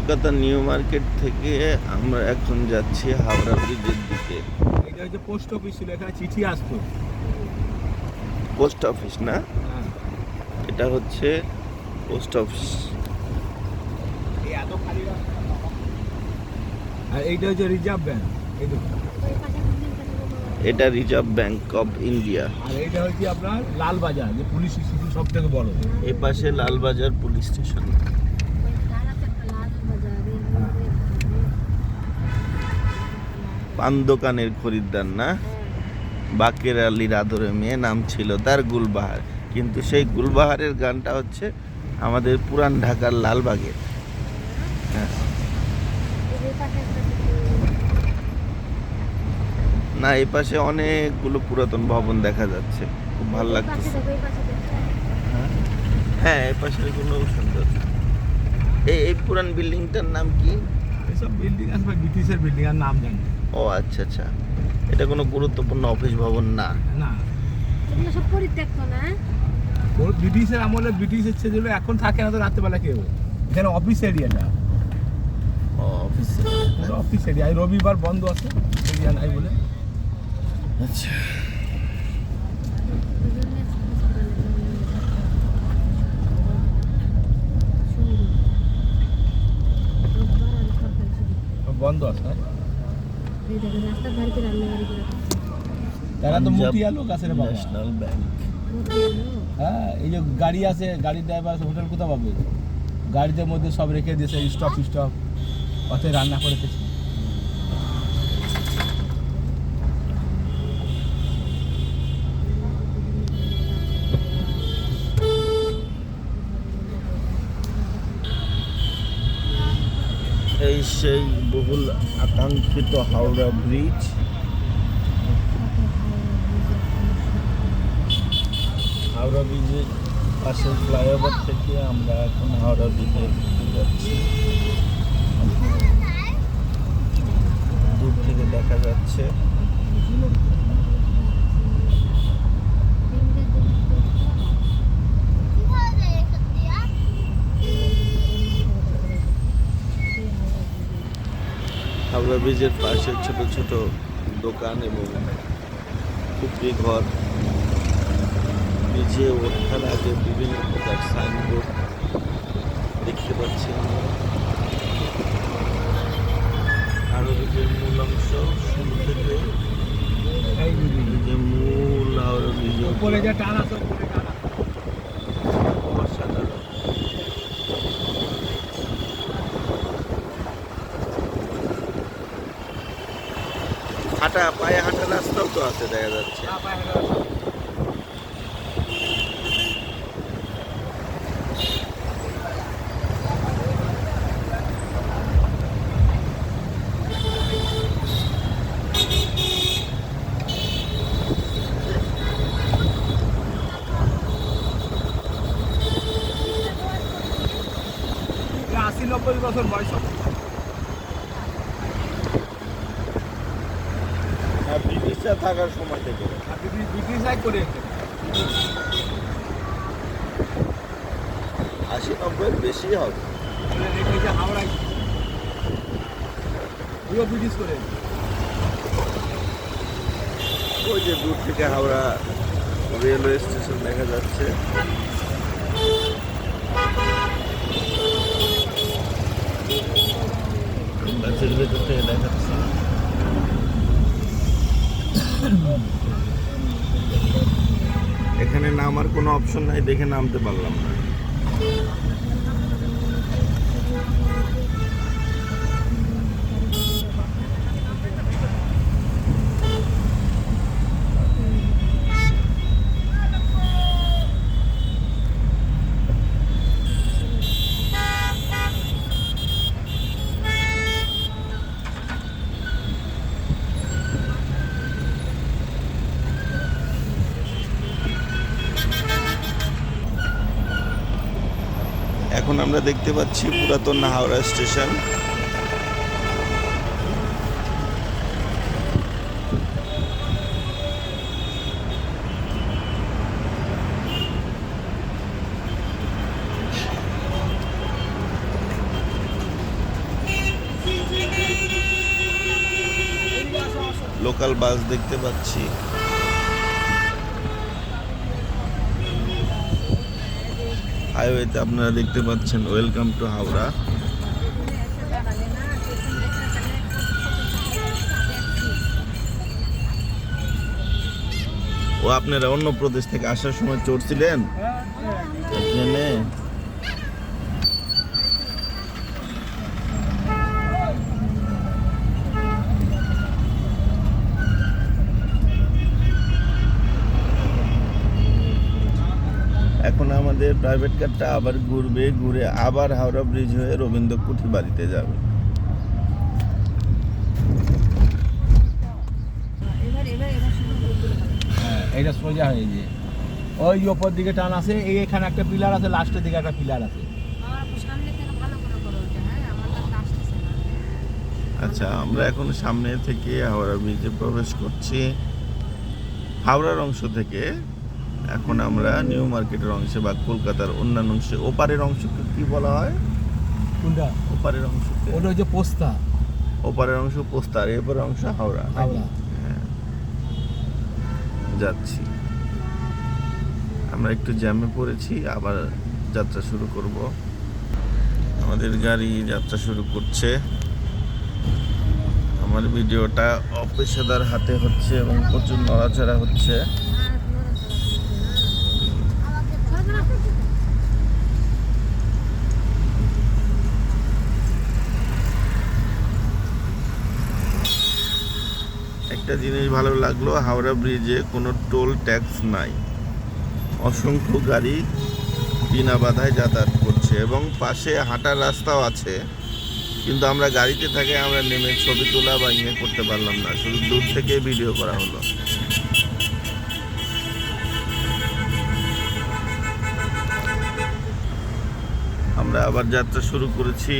Kolkata new market থেকে আমরা এখন যাচ্ছি হাওড়া ব্রিজের দিকে। এটা হচ্ছে পোস্ট অফিস ছিল এখানে চিঠি আসতো। পোস্ট অফিস না? হ্যাঁ। এটা হচ্ছে পোস্ট অফিস। আর এইটা হচ্ছে রিজার্ভ ব্যাংক এটা রিজার্ভ ব্যাংক অফ ইন্ডিয়া আর এইটা হচ্ছে আপনার লালবাজার যে পুলিশ স্টেশন সব থেকে বড়। এ পাশে লালবাজার পুলিশ স্টেশন। পান দোকানের খরিদ্দার না? বাকের আলীর আদরে মেয়ে নাম ছিল তার গুলবাহার। কিন্তু সেই গুলবাহারের গানটা হচ্ছে আমাদের পুরান ঢাকার লালবাগের। হ্যাঁ। না এই পাশে অনেকগুলো পুরাতন ভবন দেখা যাচ্ছে। খুব ভালো লাগছে হ্যাঁ এই পাশেরগুলো সুন্দর। এই পুরান বিল্ডিংটার নাম কি? এসব বিল্ডিং আছে ব্রিটিশের বিল্ডিং আর নাম জানি ও আচ্ছা আচ্ছা। এটা কোনো গুরুত্বপূর্ণ অফিস ভবন না? না। এগুলো সব পরিত্যক্ত না? ওর ব্রিটিশের আমলে ব্রিটিশের ছেলেগুলো এখন থাকে না তো রাত্রেবেলা কেউ। এখানে অফিস এরিয়াটা ও অফিস অফিস এরিয়া এই রবিবার বন্ধ আছে এরিয়া নাই বলে। আচ্ছা। বন্ধ আছে হ্যাঁ? তারা তো মুটিয়া লোক আছে রে বাবা। National bank. হ্যাঁ এই যে গাড়ি আছে গাড়ির ড্রাইভার আছে হোটেল কোথাও পাবে? গাড়িতে মধ্যে সব রেখে দিয়েছে স্টপ স্টপ অথে রান্না করে খেয়েছে। এই সেই বহুল আকাঙ্ক্ষিত হাওড়া ব্রিজ। হাওড়া ব্রিজের পাশের ফ্লাইওভার থেকে আমরা এখন হাওড়া ব্রিজে যাচ্ছি। দূর থেকে দেখা যাচ্ছে। হাওড়া ব্রিজের পাশে ছোট ছোট দোকান এবং খুপড়ি ঘর। নিচে ওঠার আগে বিভিন্ন প্রকার সাইনবোর্ড দেখতে পাচ্ছি। হাওড়া ব্রিজের মূল অংশ শুরু থেকে। যে- যে মূল হাওড়া ব্রিজের উপরে যে টান আছে উপরে টান আছে। অসাধারণ হাঁটা পায়ে হাঁটা রাস্তাও তো আছে দেখা যাচ্ছে আশি নব্বই বছর বয়স হবে। ব্রিটিশরা থাকার সময় থেকে। আশি নব্বই বেশি হবে। হাওড়ায় পুরো ব্রিটিশ করে ওই যে দূর থেকে হাওড়া রেলওয়ে স্টেশন দেখা যাচ্ছে। গাছের ভেতর থেকে দেখাচ্ছে। এখানে নামার কোনো অপশন নাই দেখে নামতে পারলাম না। এখন আমরা দেখতে পাচ্ছি পুরাতন হাওড়া স্টেশন। লোকাল বাস দেখতে পাচ্ছি। হাইওয়েতে আপনারা দেখতে পাচ্ছেন ওয়েলকাম টু হাওড়া। ও আপনারা অন্য প্রদেশ থেকে আসার সময় চড়ছিলেন? ট্রেনে আমাদের প্রাইভেট কারটা আবার ঘুরবে ঘুরে আবার হাওড়া ব্রিজ হয়ে রবীন্দ্র কুঠি বাড়িতে যাবে। হ্যাঁ এইটা সোজা হয়ে যে ওই ওপর দিকে টান আছে এই এখানে একটা পিলার আছে লাস্টের দিকে একটা পিলার আছে। হ্যাঁ? আচ্ছা আমরা এখন সামনে থেকে হাওড়া ব্রিজে প্রবেশ করছি। হাওড়ার অংশ থেকে এখন আমরা নিউ মার্কেটের অংশে বা কলকাতার অন্যান্য অংশে ওপারের অংশকে কি বলা হয়? কোনটা? ওপারের অংশ ওটা হচ্ছে পোস্তা। ওপারের অংশ পোস্তার এপারের অংশ হাওড়া? হাওড়া। হ্যাঁ। যাচ্ছি। আমরা একটু জ্যামে পড়েছি আবার যাত্রা শুরু করব। আমাদের গাড়ি যাত্রা শুরু করছে। আমার ভিডিওটা অপেশাদার হাতে হচ্ছে এবং প্রচুর নড়াচড়া হচ্ছে আর নড়াচড়া করছে না। আমাকে করবে না। একটা জিনিস ভালো লাগল, হাওড়া ব্রিজে কোনো টোল ট্যাক্স নাই। অসংখ্য গাড়ি বিনা বাধায় যাতায়াত করছে এবং পাশে হাঁটার রাস্তাও আছে, কিন্তু আমরা গাড়িতে থাকে, আমরা নেমে ছবি তোলা বা ইয়ে করতে পারলাম না, শুধু দূর থেকে ভিডিও করা হলো। আমরা আবার যাত্রা শুরু করেছি।